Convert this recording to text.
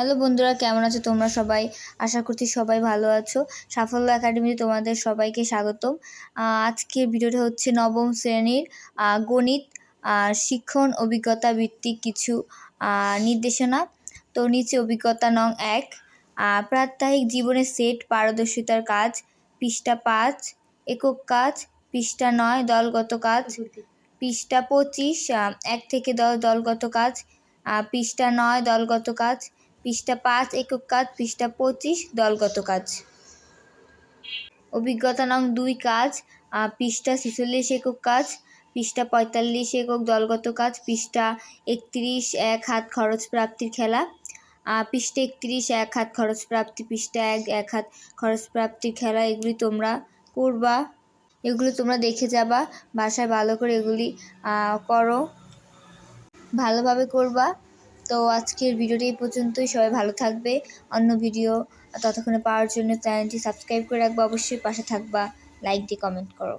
Hello বন্ধুরা, কেমন আছো তোমরা সবাই? আশা করছি সবাই ভালো আছো। সাফল্য একাডেমিতে তোমাদের সবাইকে স্বাগতম। আজকের ভিডিওটা হচ্ছে নবম শ্রেণির গণিত শিক্ষণ, অভিজ্ঞতা ভিত্তিক কিছু নির্দেশনা। তো নিচে অভিজ্ঞতা নং এক প্রাত্যহিক জীবনে সেট, পারদর্শিতার কাজ, পৃষ্ঠা পাঁচ, একক কাজ, পৃষ্ঠা নয়, দলগত কাজ, পৃষ্ঠা পঁচিশ এক থেকে দশ, দলগত কাজ পৃষ্ঠা নয়, দলগত কাজ পৃষ্ঠা পাঁচ, একক কাজ, পৃষ্ঠা পঁচিশ, দলগত কাজ। অভিজ্ঞতা নং দুই, কাজ। পৃষ্ঠা ছেচল্লিশ, একক কাজ। পৃষ্ঠা পঁয়তাল্লিশ, একক দলগত কাজ। পৃষ্ঠা একত্রিশ, এক হাত খরচ প্রাপ্তির খেলা। পৃষ্ঠা একত্রিশ, এক হাত খরচ প্রাপ্তি। পৃষ্ঠা এক এক হাত খরচ প্রাপ্তির খেলা। এগুলি তোমরা করবা। এগুলো তোমরা দেখে যাবা। বাসায় ভালো করে এগুলি করো। ভালোভাবে করবা। তো আজকের ভিডিওটি এই পর্যন্তই। সবাই ভালো থাকবে। অন্য ভিডিও ততক্ষণে পাওয়ার জন্য চ্যানেলটি সাবস্ক্রাইব করে রাখবা। অবশ্যই পাশে থাকবা। লাইক দিয়ে কমেন্ট করো।